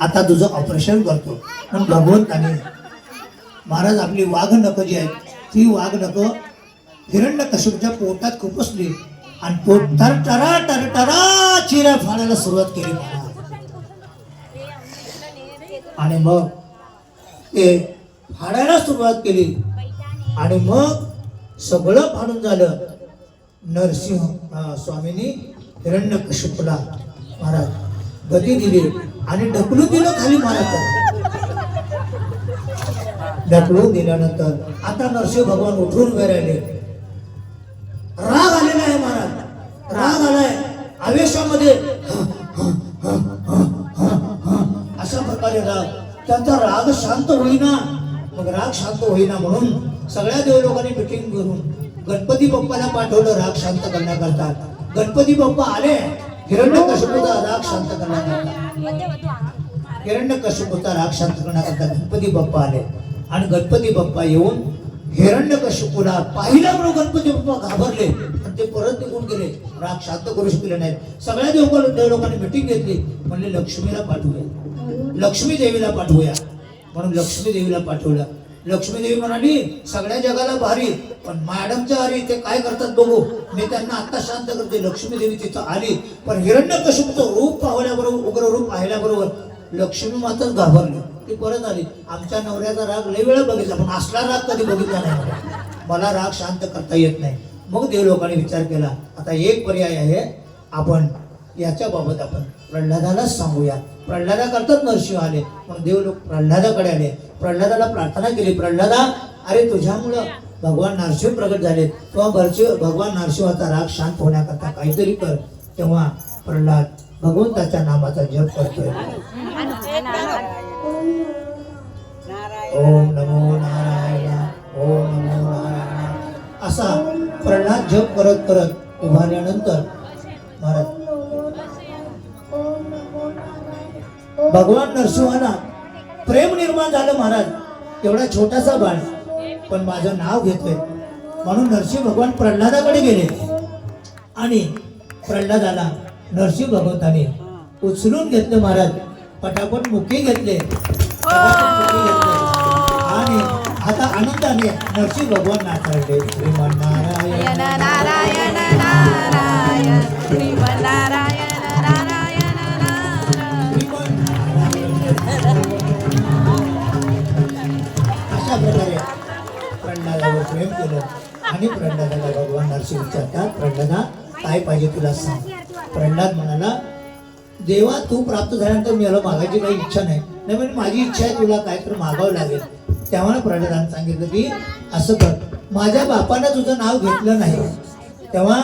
आता तुझं ऑपरेशन करतो. पण भगवंताने महाराज आपली वाघ नख जी आहेत ती वाघ नकं हिरण्य कश्यपच्या पोटात खुपसली आणि पोट तर टरा टर टरा चिरा फाडायला सुरुवात केली महाराज. आणि मग ते फाडायला सुरुवात केली. आणि मग सगळं फाडून झालं. नरसिंह स्वामींनी हिरण्य महाराज गती दिली. आणि ढकलून दिलं खाली महाराज ढकलून दिल्यानंतर आता नरसिंह भगवान उठून उभे आले. राग आलेला आहे महाराज. राग आलाय. आवेशामध्ये अशा प्रकारे राग. त्यांचा राग शांत होईना. मग राग शांत होईना म्हणून सगळ्या देव लोकांनी मिटिंग करून गणपती बाप्पाला पाठवलं राग शांत करण्याकरता. गणपती बाप्पा आले. हिरण्य कशपुचा राग शांत करण्याकरता हिरण्य कशपुचा राग शांत करण्याकरता गणपती बाप्पा आले. आणि गणपती बाप्पा येऊन हिरण्य कशपुला पाहिल्याबरोबर गणपती बाप्पा घाबरले. आणि ते परत निघून गेले. राग शांत करू शकले नाहीत. सगळ्या देव देव लोकांनी मिटिंग घेतली. म्हणले लक्ष्मीला पाठवूया. लक्ष्मी देवीला पाठवूया. म्हणून लक्ष्मी देवीला पाठवलं. लक्ष्मीदेवी म्हणाली सगळ्या जगाला भारी पण मॅडमच्या हरी ते काय करतात बघू. मी त्यांना आता शांत करते. लक्ष्मी देवी तिथं आली पण हिरण्य रूप पाहिल्याबरोबर उग्र रूप पाहिल्याबरोबर लक्ष्मी मात्र घाबरली. ती परत आली आमच्या नवऱ्याचा राग लय वेळा बघितला पण असला राग कधी बघितला नाही मला राग शांत करता येत नाही. मग देव लोकांनी विचार केला आता एक पर्याय आहे आपण याच्याबाबत आपण प्रल्हादालाच सांगूया. प्रल्हादाकरताच नरसिंह आले पण देव लोक प्रल्हादाकडे आले. प्रल्हादाला प्रार्थना केली प्रल्हादा अरे तुझ्यामुळं भगवान नारशिव प्रगट झाले. तेव्हा भरशिव भगवान नरसिंहाचा राग शांत होण्याकरता काहीतरी कर. तेव्हा प्रल्हाद भगवंताच्या नामाचा जप करतोय. ओम नमो नारायण ओम नमो नारायण. असा प्रल्हाद जप करत करत उभारल्यानंतर महाराज भगवान नरसिंहाना प्रेम निर्माण झालं महाराज. एवढा छोटासा बाळ पण माझं नाव घेतोय म्हणून नरसिंह भगवान प्रल्हादाकडे गेले. आणि प्रल्हादाला नरसिंह भगवंताने उचलून घेतलं महाराज. पटापट मुखी घेतले. घेतले. आणि आता आनंदाने नरसिंह भगवान नाचायले श्रीमान नारायण. नारायण नारायण श्रीमनारायण प्रल्हादावर प्रेम केलं. आणि प्रल्हादाला भगवान नरसिंह विचारतात प्रल्हादा काय पाहिजे तुला सांग. प्रल्हाद म्हणाला देवा तू प्राप्त झाल्यानंतर मला मागायची काही इच्छा नाही. नाही म्हणजे माझी इच्छा आहे तुला काय तर मागावं लागेल. तेव्हा प्रल्हादाने सांगितलं की असं कर. माझ्या बापानं तुझं नाव घेतलं नाही. तेव्हा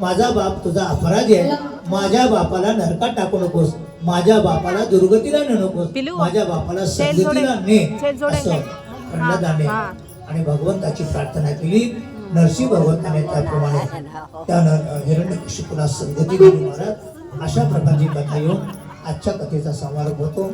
माझा बाप तुझा अपराधी आहे. माझ्या बापाला नरकात टाकू नकोस. माझ्या बापाला दुर्गतीला नेऊ नकोस. माझ्या बापाला सद्गतीला ने. असं. प्रल्हादाने. आणि भगवंताची प्रार्थना केली. नरसिंह भगवंताने त्याप्रमाणे त्या हिरण्यकशिपूला संगती दिली महाराज. अशा प्रकारची कथा येऊन आजच्या कथेचा समारोप होतो.